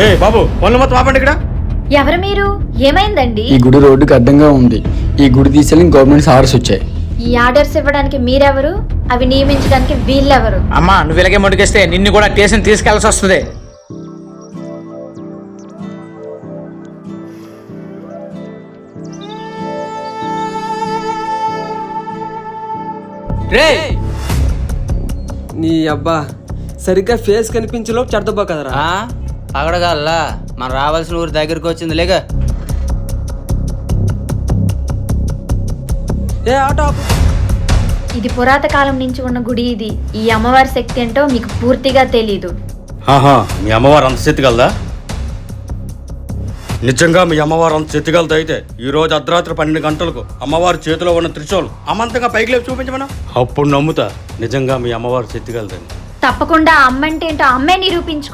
ఏ బాబు పనులు మొత్తం ఆపండి ఇక్కడ. ఎవరు మీరు? ఏమైందండి? ఈ గుడి రోడ్డుకి అడ్డంగా ఉంది. ఈ గుడి తీసేయాలని గవర్నమెంట్ ఆర్డర్స్ వచ్చాయి. ఈ ఆర్డర్స్ ఇవ్వడానికి మీరెవరు? అవి నియమించడానికి వీళ్ళెవరు? అమ్మా నువ్వు ఇలాగే మొటికేస్తే నిన్ను కూడా స్టేషన్ తీసుకెళ్ళాల్సి వస్తుంది. రే! నీ అబ్బా సరిగ్గా ఫేస్ కనిపించలో చెడతబ్బా కదరా. ఆ? అగడగల్లా మనం రావాల్సిన ఊరి దగ్గరికి వచ్చింది లేక? ఏ ఆటో ఆపు. ఇది పురాత కాలం నుంచి ఉన్న గుడి ఇది. ఈ అమ్మవారి శక్తి ఏంటో మీకు పూర్తిగా తెలీదు. ఆహా మీ అమ్మవారు అంత చెత్తిగలదా నిజంగా మీ అమ్మవారు అంత చెత్తిగలదా అయితే? ఈ రోజు అర్ధరాత్రి పన్నెండు గంటలకు అమ్మవారి చేతిలో ఉన్న త్రిశూల్. అమంతంగా పైకి లేపు చూపించమన్నా అప్పుడు నమ్ముతా. నిజంగా మీ అమ్మవారు చెత్తిగలదని తప్పకుండా అమ్మంటే ఏంటో అమ్మే నిరూపించుకో